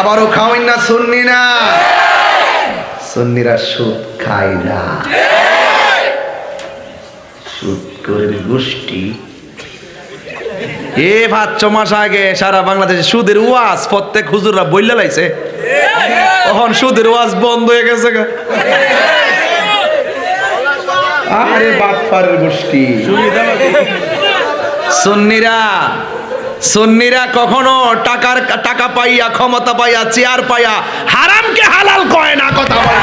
আবারও খাওয়াই না সুন্নি না সুন্নিরা সুদ খায় না। সুদ করে গোষ্ঠী। এ ভাত ছ মাস আগে সারা বাংলাদেশে সুদের ওয়াজ প্রত্যেক হুজুররা বইলে লাইছে। তখন সুদের ওয়াজ বন্ধ হয়ে গেছে। আরে বাটপারের গোষ্ঠী। সুন্নিরা সুন্নিরা কখনো টাকার, টাকা পাইয়া, ক্ষমতা পাইয়া, চেয়ার পাইয়া, হারামকে হালাল কয় না কথা বলে।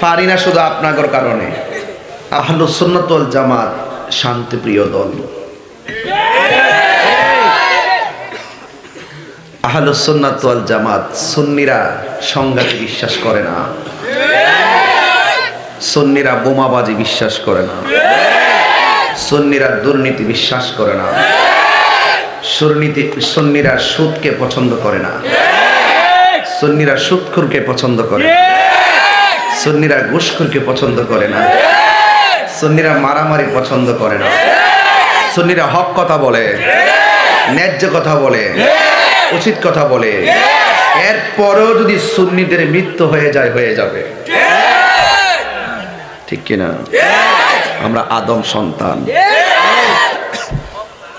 পারি না শুধু আপনাগর কারণে। আহলু সুন্নাতুল জামাত শান্তিপ্রিয় দল। আহলু সুন্নাতুল জামাত সুন্নিরা সংঘাতে বিশ্বাস করে না। সুন্নিরা বোমাবাজি বিশ্বাস করে না। সুন্নিরা দুর্নীতি বিশ্বাস করে না। সুর্নীতি, সুন্নিরা সুদকে পছন্দ করে না। সুন্নিরা সুদখুরকে পছন্দ করে সুন্নিরা ঘুষখুরকে পছন্দ করে না। সুন্নিরা মারামারি পছন্দ করে না। সুন্নিরা হক কথা বলে, ন্যায্য কথা বলে, উচিত কথা বলে। এরপরেও যদি সুন্নিদের মৃত্যু হয়ে যায়, হয়ে যাবে। ঠিক কিনা? আমরা আদম সন্তান।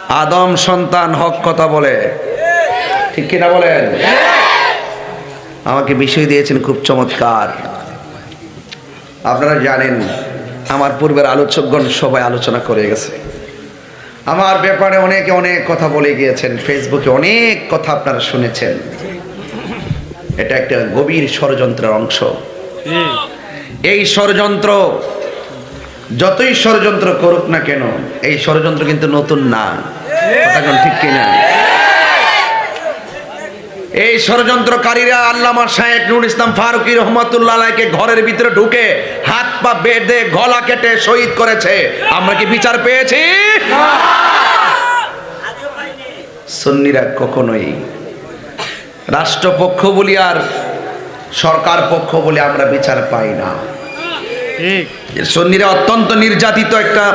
আদম সন্তান হক কথা বলে। ঠিক কিনা বলেন? আমাকে বিষয় দিয়েছেন খুব চমৎকার। আপনারা জানেন, আমার পূর্বের আলোচকগণ সবাই আলোচনা করে গেছে। আমার ব্যাপারে অনেকে অনেক কথা বলে গিয়েছেন, ফেসবুকে অনেক কথা আপনারা শুনেছেন। এটা একটা গভীর ষড়যন্ত্রের অংশ। এই ষড়যন্ত্র যতই ষড়যন্ত্র করুক না কেন, এই ষড়যন্ত্র কিন্তু নতুন না। ঠিক কিনা? এই ষড়যন্ত্রকারীরা আল্লামা শাহেক নুর ইসলাম ফারুকি রহমতুল্লাহ আলাইকে ঘরের ভিতরে ঢুকে হাত পা বেঁধে গলা কেটে শহীদ করেছে। আমরা কি বিচার পেয়েছি? সুন্নিরা কখনোই রাষ্ট্রপক্ষ বলি আর সরকার পক্ষ বলে আমরা বিচার পাই না। সন্নিরা অত্যন্ত নির্যাতিত একটা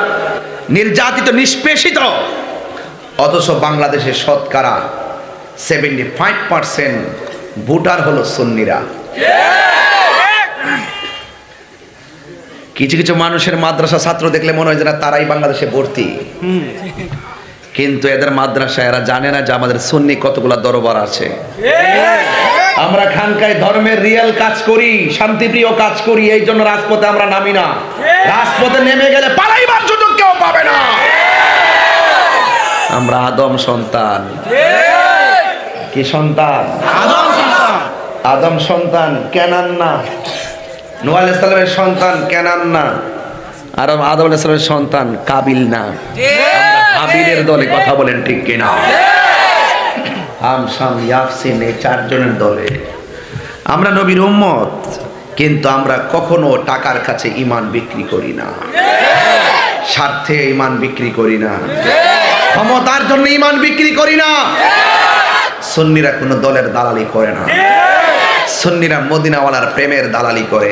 নির্যাতিত নিষ্পেষিত। অথচ বাংলাদেশের শতকরা সেভেন্টি ফাইভ পার্সেন্ট ভোটার হলো সন্নিরা। কিছু কিছু মানুষের মাদ্রাসা ছাত্র দেখলে মনে হয় যে না তারাই বাংলাদেশে ভর্তি। কিন্তু এদের মাদ্রাসা এরা জানে না যে আমাদের সুন্নি কতগুলা দরবার আছে। আমরা খানকায় ধর্মের রিয়েল কাজ করি শান্তিপ্রিয় কাজ করি এই জন্য রাজপথে আমরা নামি না। রাজপথে নেমে গেলে পালাইবার সুযোগ কেউ পাবে না। আমরা আদম সন্তান। কি সন্তান? আদম সন্তান। কেনান না। নোয়া ইসলামের সন্তান কেনান না। আর আদম ইসলামের সন্তান কাবিল না। হাবিলের দলে কথা বলেন ঠিক কিনা। আম শাম ইয়াফসিন, এই চারজনের দলে। আমরা নবীর উম্মত, কিন্তু আমরা কখনো টাকার কাছে ইমান বিক্রি করি না। স্বার্থে ইমান বিক্রি করি না। ক্ষমতার জন্য ইমান বিক্রি করি না। সন্নিরা কোনো দলের দালালি করে না। সন্নিরা মদিনাওয়ালার প্রেমের দালালি করে।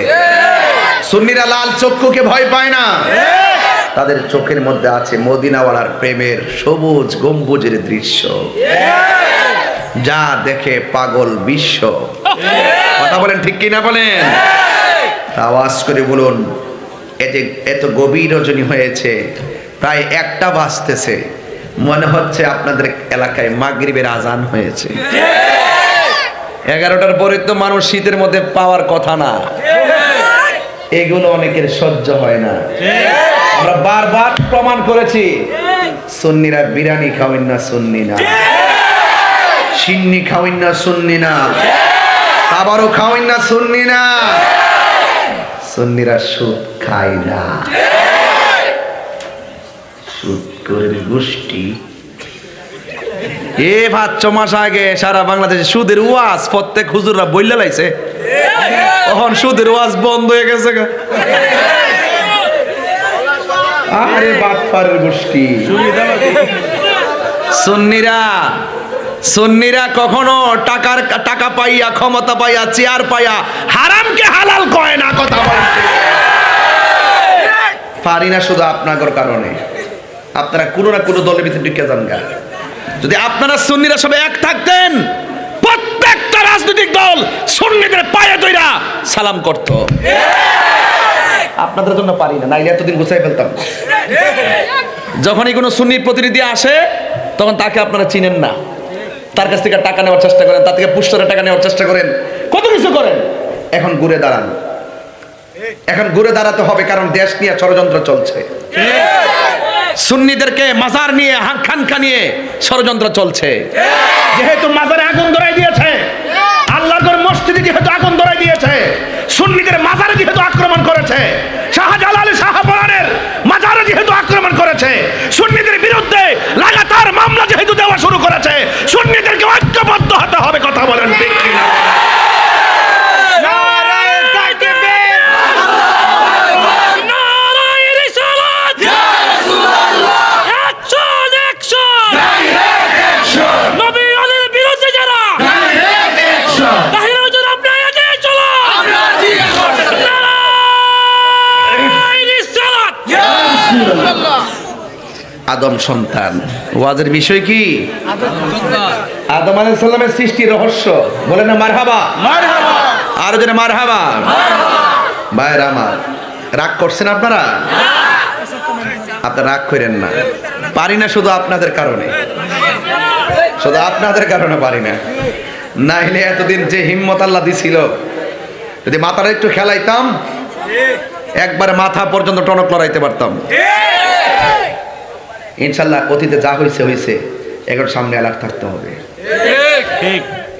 সুন্নিরা লাল চক্ষুকে ভয় পায় না। তাদের চোখের মধ্যে আছে মদিনাওয়ালার প্রেমের সবুজ গম্বুজের দৃশ্য। যা দেখে পাগল বিশ্ব। কথা বলেন ঠিক কিনা বলেন? আওয়াজ করে বলুন, এ যে এত গভীর রজনী হয়েছে, প্রায় একটা বাজতেছে। মনে হচ্ছে আপনাদের এলাকায় মাগরিবের আজান হয়েছে। এগারোটার পরে তো মানুষ শীতের মধ্যে পাওয়ার কথা না। এগুলো অনেকের সহ্য হয় না। আমরা বারবার প্রমাণ করেছি, সুন্নিরা বিরিয়ানি খাওয়েন না, সুন্নি না। সিন্নি খাওয়েন না, সুন্নি না। আবারও খাওয়েন না, সুন্নি না। সুন্নিরা সুদ খায় না। সুদ করে গোষ্ঠী। এ ভাত ছ মাস আগে সারা বাংলাদেশে সুদের ওয়াজ প্রত্যেক হুজুররা বইলে লাইছে। তখন সুদের ওয়াজ বন্ধ হয়ে গেছে। আরে বাটপারের গোষ্ঠী। সুন্নিরা সুন্নিরা কখনো টাকার, টাকা পাইয়া, ক্ষমতা পাইয়া, চেয়ার পাইয়া, হারামকে হালাল কয় না কথা পারি না শুধু আপনাগর কারণে। আপনারা কোনো না কোনো দলের ভিতরে ঢুকে যান গা। যদি আপনারা সুন্নিরা সবাই এক থাকতেন, প্রত্যেকটা রাজনৈতিক দল সুন্নিদের পায়ে দইরা সালাম করত। আপনাদের জন্য পারি না, নাইলে এতদিন গুছাই ফেলতাম। যখনই কোনো সুন্নির প্রতিনিধি আসে, তখন তাকে আপনারা চিনেন না। তার কাছ থেকে টাকা নেওয়ার চেষ্টা করেন তার থেকে পুষ্টরে টাকা নেওয়ার চেষ্টা করেন। কত কিছু করেন? এখন ঘুরে দাঁড়ান। এখন ঘুরে দাঁড়াতে হবে কারণ দেশ নিয়ে ষড়যন্ত্র চলছে। সুন্নিদেরকে মাজার নিয়ে খানকা নিয়ে ষড়যন্ত্র চলছে। যেহেতু মাজারে আগুন ধরাই দিয়েছে আল্লাহর ঘর মসজিদে যেহেতু আগুন ধরাই দিয়েছে সুন্নিদের মাজারে যেহেতু আক্রমণ করেছে শাহজালাল শাহপরানের মাজারে যেহেতু আক্রমণ করেছে সুন্নিদের বিরুদ্ধে লাগাতার মামলা যেহেতু দেওয়া শুরু করেছে। সুন্নিদেরকে ঐক্যবদ্ধ হতে হবে কথা বলেন ঠিক কিনা। আদম সন্তান। ওয়াজের বিষয় কি? আদম আলাইহিস সালামের সৃষ্টি রহস্য। বলেন না মারহাবা। আর জনে মারহাবা। ভাইরা আমার রাগ করছেন আপনারা? আপনারা রাগ করেন না। পারি না শুধু আপনাদের কারণে। শুধু আপনাদের কারণে পারি না। নাইলে এতদিন যে হিম্মত আল্লাহ দিছিল যদি মাথাটা একটু খেলাইতাম একবারে মাথা পর্যন্ত টনক লড়াইতে পারতাম। ইনশাল্লাহ অতীতে যা হয়েছে হয়েছে এগুলোর সামনে অ্যালার্ট থাকতে হবে।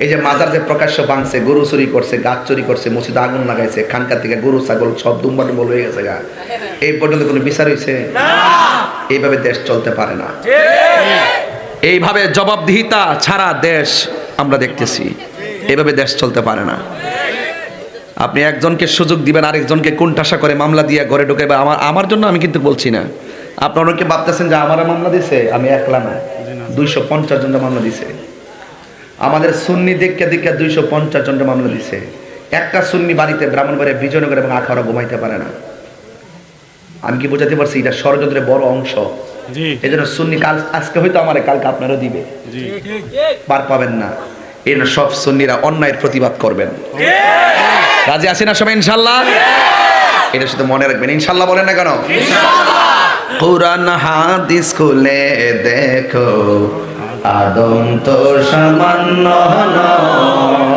এই যে মাজার যে প্রকাশ্য ভাঙছে গরু চুরি করছে গাছ চুরি করছে মসজিদে আগুন লাগাইছে খানকার থেকে গরু ছাগল সব দুম্বা টুম্বল হয়ে গেছে গা। এই পর্যন্ত কোনো বিচার হয়েছে এইভাবে দেশ চলতে পারে না। এইভাবে জবাবদিহিতা ছাড়া দেশ আমরা দেখতেছি। এভাবে দেশ চলতে পারে না। আপনি একজনকে সুযোগ দিবেন আরেকজনকে কোনটাশা করে মামলা দিয়ে ঘরে ঢুকে আমার আমার জন্য আমি কিন্তু বলছি না। আপনারা অনেকে ভাবতেছেন যে আমার মামলা দিছে? আমি একলা না। দুইশো পঞ্চাশ জনটা মামলা দিছে। আমাদের সুন্নি দেখে দেখে দুইশো পঞ্চাশ জনটা মামলা দিছে। একটা সুন্নি বাড়িতে ব্রাহ্মণবাড়িয়া বিজয়নগর এবং আখাড়া ঘুমাইতে পারে না। আমি কি বোঝাতে পারছি এটা ষড়যন্ত্রের বড় অংশ? এই জন্য সুন্নি কাল আজকে হয়তো আমার কালকে আপনারও দিবে। পার পাবেন না। এই জন্য সব সুন্নিরা অন্যায়ের প্রতিবাদ করবেন। রাজি আছি না সবাই ইনশাল্লাহ? এটা শুধু মনে রাখবেন। ইনশাল্লাহ বলেন না কেন? কোরআন হাদিস খুলে দেখো আদম তো সামান্য নয়।